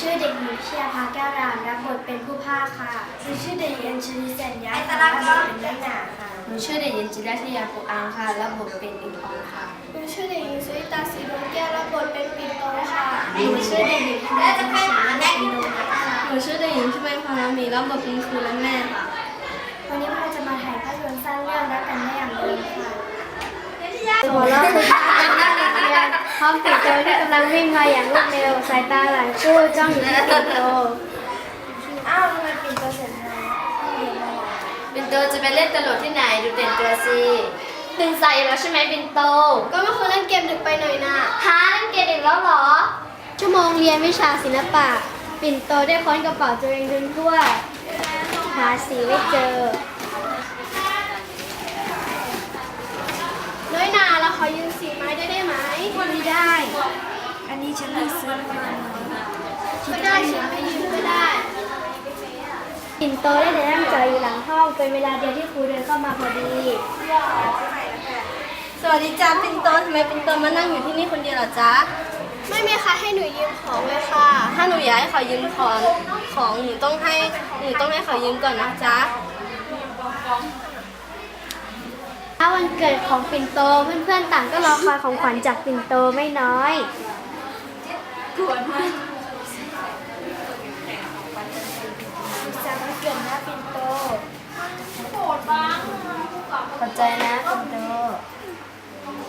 ชื่อเด็กหญิงเชียภาแก้วรามรับบทเป็นผู้ภาคค่ะหนูชื่อเด็กหญิงชลิสัญญาค่ะรับบทเป็นนักหนาค่ะหนูชื่อเด็กหญิงจิรัชยาปุอังค่ะรับบทเป็นอิงทองค่ะหนูชื่อเด็กหญิงสุริตาศรีดวงแก้วรับบทเป็นปิ่นโตค่ะหนูชื่อเด็กหญิงและจะให้หาแม่ที่หนูหนูชื่อเด็กหญิงชื่อแม่พารามีรับบทเป็นครูและแม่ค่ะวันนี้เราจะมาถ่ายภาพยนตร์สั้นเรื่องรักกันไม่อย่างเดิมค่ะหัวเราะคุณพร้อมปิดจอยที่กำลังวิ่งมาอย่างรวดเร็วใสา ตาหลายคู่จ้องอยู่ที่ปิ่นโตอ้าวทำไมปิ่นโตเสร็จแล้วเรียนมาล่นโตจะไปเล่นตลกที่ไหนดูแต่งตัวสิตื่นสายแล้วใช่ไหมบินโต ก็เมื่อคืนเล่นเกมดึกไปหน่อยนะฮะเล่นเกมอีกแล้วเหรอ ชั่วโมงเรียนวิชาศิลปะ ปิ่นโตได้ค้นกระเป๋าตัวเองจนทั่ว หาสีไม่เจอ น้อยนาเราขอยืมสีไม้ได้ได้ไหมไม่ได้ อันนี้ฉันเพิ่งซื้อมา ก็ได้ฉันให้ยืมก็ได้ปิ่นโตได้แต่นั่งจ่อยอยู่หลังห้องเป็นเวลาเดียวที่ครูเดินเข้ามาพอดี สวัสดีจ้าปินโตทำไมปินโตมานั่งอยู่ที่นี่คนเดียวเหรอจ๊ะไม่มีใครให้หนูยืมของเลยค่ะ ถ้าหนูอยากให้เขายืมของของหนูต้องให้หนูต้องให้เขายืมก่อนนะจ๊ะถ้าวันเกิดของปิ่นโตเพื่อนๆต่างก็รอคอยของขวัญจากปิ่นโตไม่น้อยสุข สันต์วันเกิดนะปิ่นโตขอบใจนะบินโตขอบคุ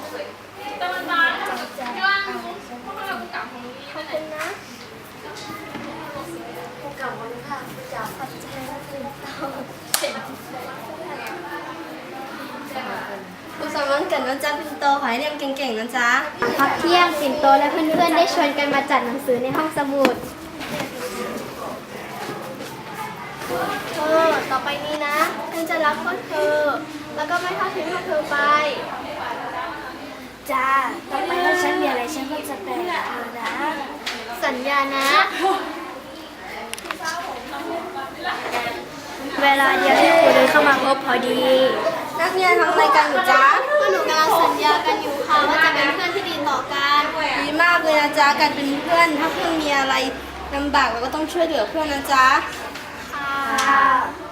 ณนะอุตส่าห์วันเกิดนะจ๊ะปินโตขอให้เรียนเก่งๆนะจ๊ะพักเที่ยงปินโตและเพื่อนๆได้ชวนกันมาจัดหนังสือในห้องสมุด เธอต่อไปนี้นะฉันจะ รักพวกเธอ แล้วก็ไม่ทอดทิ้งพวกเธอไปจ้าต่อไปถ้าฉันมีอะไรฉันก็จะแปลเธอนะ สัญญานะ เวลาเดียวที่ครูเดินเข้ามาพบพอดี นักเรียนทำอะไรกันอยู่จ๊ะพวกหนูกำลังสัญญากันอยู่ค่ะว่าจะเป็นเพื่อนที่ดีต่อกันดีมากเลยนะจ๊ะการเป็นเพื่อนถ้าเพื่อนมีอะไรลำบากเราก็ต้องช่วยเหลือเพื่อนนะจ๊ะค่ะ